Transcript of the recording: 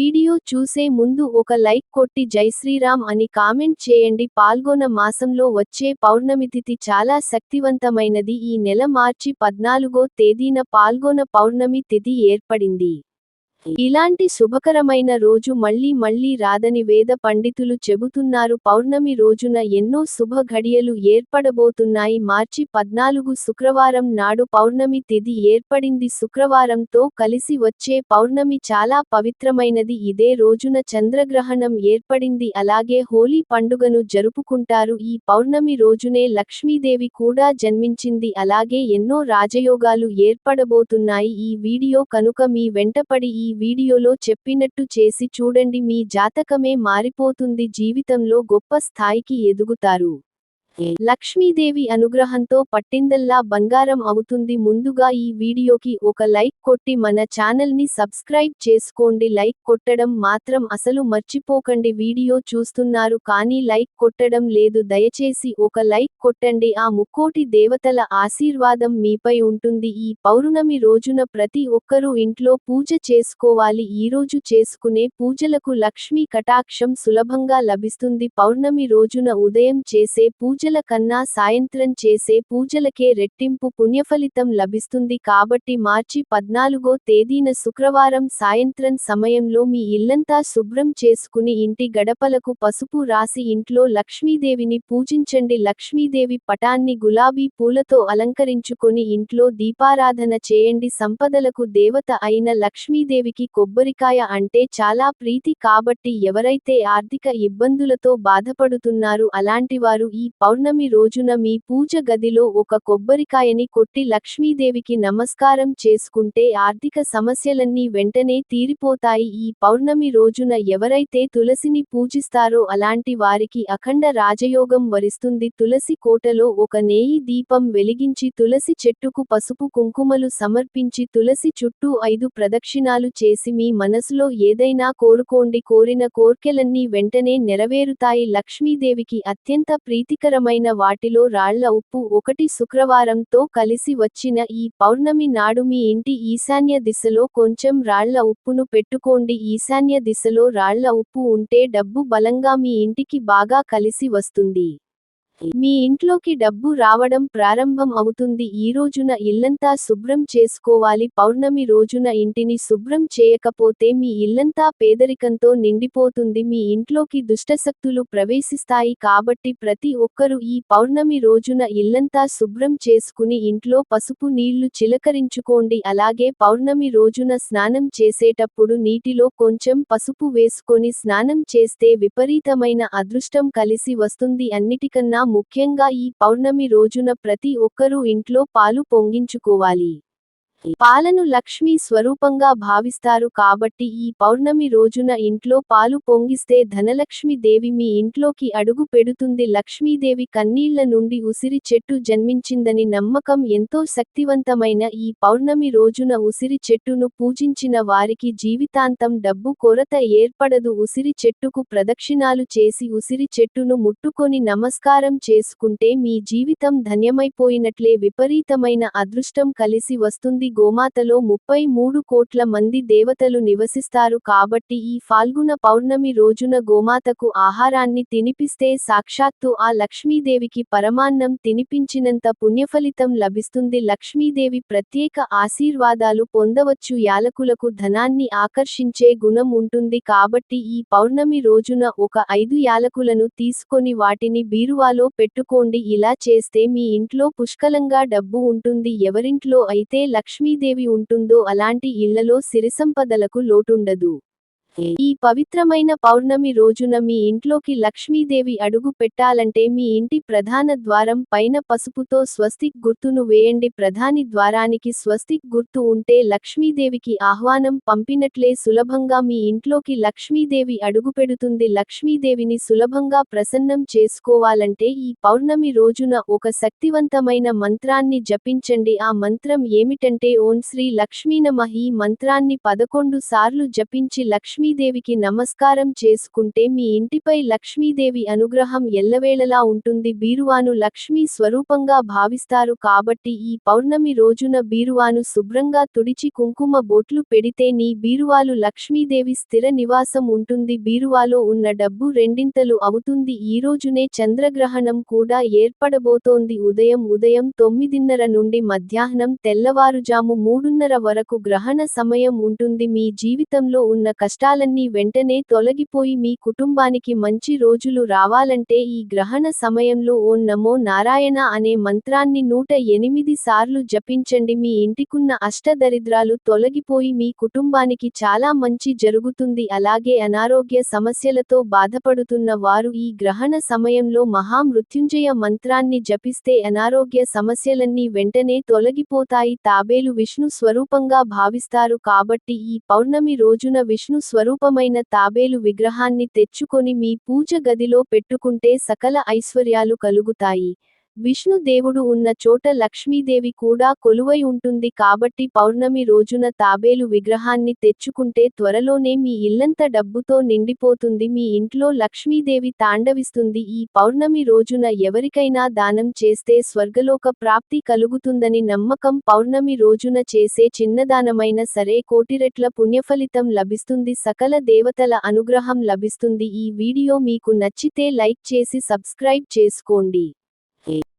Video చూసే ముందు ఒక లైక్ కొట్టి జై శ్రీరామ్ అని కామెంట్ చేయండి. పాల్గొన మాసంలో వచ్చే పౌర్ణమి తిథి చాలా శక్తివంతమైనది. ఈ నెల మార్చి పద్నాలుగో తేదీన పాల్గొన పౌర్ణమి తిథి ఏర్పడింది. ఇలాంటి శుభకరమైన రోజు మళ్ళీ మళ్ళీ రాదని వేద పండితులు చెబుతున్నారు. పౌర్ణమి రోజున ఎన్నో శుభ ఘడియలు ఏర్పడబోతున్నాయి. మార్చి పద్నాలుగు శుక్రవారం నాడు పౌర్ణమి తిథి ఏర్పడింది. శుక్రవారంతో కలిసి వచ్చే పౌర్ణమి చాలా పవిత్రమైనది. ఇదే రోజున చంద్రగ్రహణం ఏర్పడింది. అలాగే హోలీ పండుగను జరుపుకుంటారు. ఈ పౌర్ణమి రోజునే లక్ష్మీదేవి కూడా జన్మించింది. అలాగే ఎన్నో రాజయోగాలు ఏర్పడబోతున్నాయి. ఈ వీడియో కనుక మీ వెంటపడి ఈ వీడియోలో చెప్పినట్టు చేసి చూడండి మీ జాతకమే మారిపోతుంది జీవితంలో గొప్ప స్థాయికి ఎదుగుతారు. లక్ష్మీదేవి అనుగ్రహంతో పట్టిందల్లా బంగారం అవుతుంది. ముందుగా ఈ వీడియోకి ఒక లైక్ కొట్టి మన ఛానల్ని సబ్స్క్రైబ్ చేసుకోండి. లైక్ కొట్టడం మాత్రం అసలు మర్చిపోకండి. వీడియో చూస్తున్నారు కానీ లైక్ కొట్టడం లేదు. దయచేసి ఒక లైక్ కొట్టండి. ఆ ముక్కోటి దేవతల ఆశీర్వాదం మీపై ఉంటుంది. ఈ పౌర్ణమి రోజున ప్రతి ఒక్కరూ ఇంట్లో పూజ చేసుకోవాలి. ఈరోజు చేసుకునే పూజలకు లక్ష్మీ కటాక్షం సులభంగా లభిస్తుంది. పౌర్ణమి రోజున ఉదయం చేసే పూజ పూజల కన్నా సాయంత్రం చేసే పూజలకే రెట్టింపు పుణ్యఫలితం లభిస్తుంది కాబట్టి మార్చి పద్నాలుగో తేదీన శుక్రవారం సాయంత్రం సమయంలో మీ ఇల్లంతా శుభ్రం చేసుకుని ఇంటి గడపలకు పసుపు రాసి ఇంట్లో లక్ష్మీదేవిని పూజించండి. లక్ష్మీదేవి పటాన్ని గులాబీ పూలతో అలంకరించుకొని ఇంట్లో దీపారాధన చేయండి. సంపదలకు దేవత అయిన లక్ష్మీదేవికి కొబ్బరికాయ అంటే చాలా ప్రీతి కాబట్టి ఎవరైతే ఆర్థిక ఇబ్బందులతో బాధపడుతున్నారు అలాంటివారు ఈ పౌర్ణమి రోజున మీ పూజ గదిలో ఒక కొబ్బరికాయని కొట్టి లక్ష్మీదేవికి నమస్కారం చేసుకుంటే ఆర్థిక సమస్యలన్నీ వెంటనే తీరిపోతాయి. ఈ పౌర్ణమి రోజున ఎవరైతే తులసిని పూజిస్తారో అలాంటి వారికి అఖండ రాజయోగం వరిస్తుంది. తులసి కోటలో ఒక నేయి దీపం వెలిగించి తులసి చెట్టుకు పసుపు కుంకుమలు సమర్పించి తులసి చుట్టూ ఐదు ప్రదక్షిణాలు చేసి మీ మనసులో ఏదైనా కోరుకోండి. కోరిన కోర్కెలన్నీ వెంటనే నెరవేరుతాయి. లక్ష్మీదేవికి అత్యంత ప్రీతికరమైన వాటిలో రాళ్ళ ఉప్పు ఒకటి శుక్రవారంతో కలిసి వచ్చిన ఈ పౌర్ణమి నాడు మీ ఇంటి ఈశాన్య దిశలో కొంచెం రాళ్ళ ఉప్పును పెట్టుకోండి. ఈశాన్య దిశలో రాళ్ళ ఉప్పు ఉంటే డబ్బు బలంగా మీ ఇంటికి బాగా కలిసి వస్తుంది. మీ ఇంట్లోకి డబ్బు రావడం ప్రారంభం అవుతుంది. ఈ రోజున ఇల్లంతా శుభ్రం చేసుకోవాలి. పౌర్ణమి రోజున ఇంటిని శుభ్రం చేయకపోతే మీ ఇల్లంతా పేదరికంతో నిండిపోతుంది. మీ ఇంట్లోకి దుష్టశక్తులు ప్రవేశిస్తాయి కాబట్టి ప్రతి ఒక్కరూ ఈ పౌర్ణమి రోజున ఇల్లంతా శుభ్రం చేసుకుని ఇంట్లో పసుపు నీళ్ళు చిలకరించుకోండి. అలాగే పౌర్ణమి రోజున స్నానం చేసేటప్పుడు నీటిలో కొంచెం పసుపు వేసుకొని స్నానం చేస్తే విపరీతమైన అదృష్టం కలిసి వస్తుంది. అన్నిటికన్నా ముఖ్యంగా ఈ పౌర్ణమి రోజున ప్రతి ఒక్కరూ ఇంట్లో పాలు పొంగించుకోవాలి. పాలను లక్ష్మీ స్వరూపంగా భావిస్తారు కాబట్టి ఈ పౌర్ణమి రోజున ఇంట్లో పాలు పొంగిస్తే ధనలక్ష్మి దేవి మీ ఇంట్లోకి అడుగు పెడుతుంది. లక్ష్మీదేవి కన్నీళ్ళ నుండి ఉసిరి చెట్టు జన్మించిందని నమ్మకం ఎంతో శక్తివంతమైన ఈ పౌర్ణమి రోజున ఉసిరి చెట్టును పూజించిన వారికి జీవితాంతం డబ్బు కొరత ఏర్పడదు. ఉసిరి చెట్టుకు ప్రదక్షిణాలు చేసి ఉసిరి చెట్టును ముట్టుకొని నమస్కారం చేసుకుంటే మీ జీవితం ధన్యమైపోయినట్లే విపరీతమైన అదృష్టం కలిసి వస్తుంది. గోమాతలో ముప్పై మూడు కోట్ల మంది దేవతలు నివసిస్తారు కాబట్టి ఈ ఫాల్గుణ పౌర్ణమి రోజున గోమాతకు ఆహారాన్ని తినిపిస్తే సాక్షాత్తు ఆ లక్ష్మీదేవికి పరమాన్నం తినిపించినంత పుణ్యఫలితం లభిస్తుంది. లక్ష్మీదేవి ప్రత్యేక ఆశీర్వాదాలు పొందవచ్చు. యాలకులకు ధనాన్ని ఆకర్షించే గుణం ఉంటుంది కాబట్టి ఈ పౌర్ణమి రోజున ఒక ఐదు యాలకులను తీసుకొని వాటిని బీరువాలో పెట్టుకోండి. ఇలా చేస్తే మీ ఇంట్లో పుష్కలంగా డబ్బు ఉంటుంది. ఎవరింట్లో అయితే లక్ష్మీదేవి ఉంటుందో అలాంటి ఇళ్ళలో సిరిసంపదలకు లోటుండదు. ఈ పవిత్రమైన పౌర్ణమి రోజున మీ ఇంట్లోకి లక్ష్మీదేవి అడుగు పెట్టాలంటే మీ ఇంటి ప్రధాన ద్వారం పైన పసుపుతో స్వస్తిక్ గుర్తును వేయండి. ప్రధాని ద్వారానికి స్వస్తిక్ గుర్తు ఉంటే లక్ష్మీదేవికి ఆహ్వానం పంపినట్లే సులభంగా మీ ఇంట్లోకి లక్ష్మీదేవి అడుగుపెడుతుంది లక్ష్మీదేవిని సులభంగా ప్రసన్నం చేసుకోవాలంటే ఈ పౌర్ణమి రోజున ఒక శక్తివంతమైన మంత్రాన్ని జపించండి. ఆ మంత్రం ఏమిటంటే ఓం శ్రీ లక్ష్మీనమ ఈ మంత్రాన్ని పదకొండు సార్లు జపించి లక్ష్మీ లక్ష్మీదేవికి నమస్కారం చేసుకుంటే మీ ఇంటిపై లక్ష్మీదేవి అనుగ్రహం ఎల్లవేళలా ఉంటుంది. బీరువాను లక్ష్మీ స్వరూపంగా భావిస్తారు కాబట్టి ఈ పౌర్ణమి రోజున బీరువాను శుభ్రంగా తుడిచి కుంకుమ బొట్లు పెడితే నీ బీరువాలు లక్ష్మీదేవి స్థిర నివాసం ఉంటుంది. బీరువాలో ఉన్న డబ్బు రెండింతలు అవుతుంది. ఈ రోజునే చంద్రగ్రహణం కూడా ఏర్పడబోతోంది. ఉదయం ఉదయం తొమ్మిదిన్నర నుండి మధ్యాహ్నం తెల్లవారుజాము మూడున్నర వరకు గ్రహణ సమయం ఉంటుంది. మీ జీవితంలో ఉన్న కష్టాలన్నీ వెంటనే తొలగిపోయి మీ కుటుంబానికి మంచి రోజులు రావాలంటే ఈ గ్రహణ సమయంలో ఓ నమో నారాయణ అనే మంత్రాన్ని నూట ఎనిమిది సార్లు జపించండి. మీ ఇంటికున్న అష్టదరిద్రాలు తొలగిపోయి మీ కుటుంబానికి చాలా మంచి జరుగుతుంది. అలాగే అనారోగ్య సమస్యలతో బాధపడుతున్న వారు ఈ గ్రహణ సమయంలో మహామృత్యుంజయ మంత్రాన్ని జపిస్తే అనారోగ్య సమస్యలన్నీ వెంటనే తొలగిపోతాయి. తాబేలు విష్ణు స్వరూపంగా భావిస్తారు కాబట్టి ఈ పౌర్ణమి రోజున విష్ణు స్వరూపమైన తాబేలు విగ్రహాన్ని తెచ్చుకొని మీ పూజ గదిలో పెట్టుకుంటే సకల ఐశ్వర్యాలు కలుగుతాయి. విష్ణు దేవుడు ఉన్న చోట లక్ష్మీదేవి కూడా కొలువై ఉంటుంది కాబట్టి పౌర్ణమి రోజున తాబేలు విగ్రహాన్ని తెచ్చుకుంటే త్వరలోనే మీ ఇల్లంత డబ్బుతో నిండిపోతుంది. మీ ఇంట్లో లక్ష్మీదేవి తాండవిస్తుంది. ఈ పౌర్ణమి రోజున ఎవరికైనా దానం చేస్తే స్వర్గలోక ప్రాప్తి కలుగుతుందని నమ్మకం పౌర్ణమి రోజున చేసే చిన్నదానమైన సరే కోటిరెట్ల పుణ్యఫలితం లభిస్తుంది. సకల దేవతల అనుగ్రహం లభిస్తుంది. ఈ వీడియో మీకు నచ్చితే లైక్ చేసి సబ్స్క్రైబ్ చేసుకోండి. He